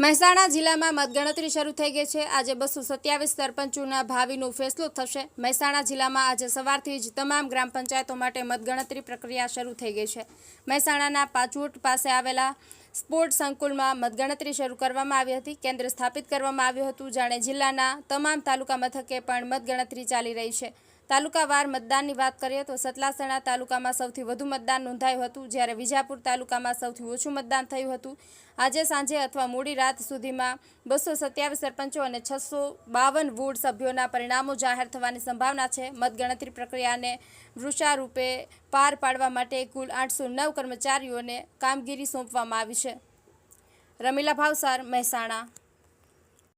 મહેસાણા જિલ્લામાં મતગણતરી શરૂ થઈ ગઈ છે. આજે બસો સત્યાવીસ સરપંચોના ભાવિનો ફેસલો થશે. મહેસાણા જિલ્લામાં આજે સવારથી જ તમામ ગ્રામ પંચાયતો માટે મતગણતરી પ્રક્રિયા શરૂ થઈ ગઈ છે. મહેસાણાના પાચોટ પાસે આવેલા સ્પોર્ટ સંકુલમાં મતગણતરી શરૂ કરવામાં આવી હતી. કેન્દ્ર સ્થાપિત કરવામાં આવ્યું હતું. જાણે જિલ્લાના તમામ તાલુકા મથકે પણ મતગણતરી ચાલી રહી છે. તાલુકાવાર મતદાનની વાત કરીએ તો સતલાસણા તાલુકામાં સૌથી વધુ મતદાન નોંધાયું હતું, જ્યારે વિજાપુર તાલુકામાં સૌથી ઓછું મતદાન થયું હતું. આજે સાંજે અથવા મોડી રાત સુધીમાં બસો સત્યાવીસ સરપંચો અને છસો બાવન વોર્ડ સભ્યોના પરિણામો જાહેર થવાની સંભાવના છે. મતગણતરી પ્રક્રિયાને વૃક્ષારૂપે પાર પાડવા માટે કુલ આઠસો નવ કર્મચારીઓને કામગીરી સોંપવામાં આવી છે. રમીલા ભાવસાર, મહેસાણા.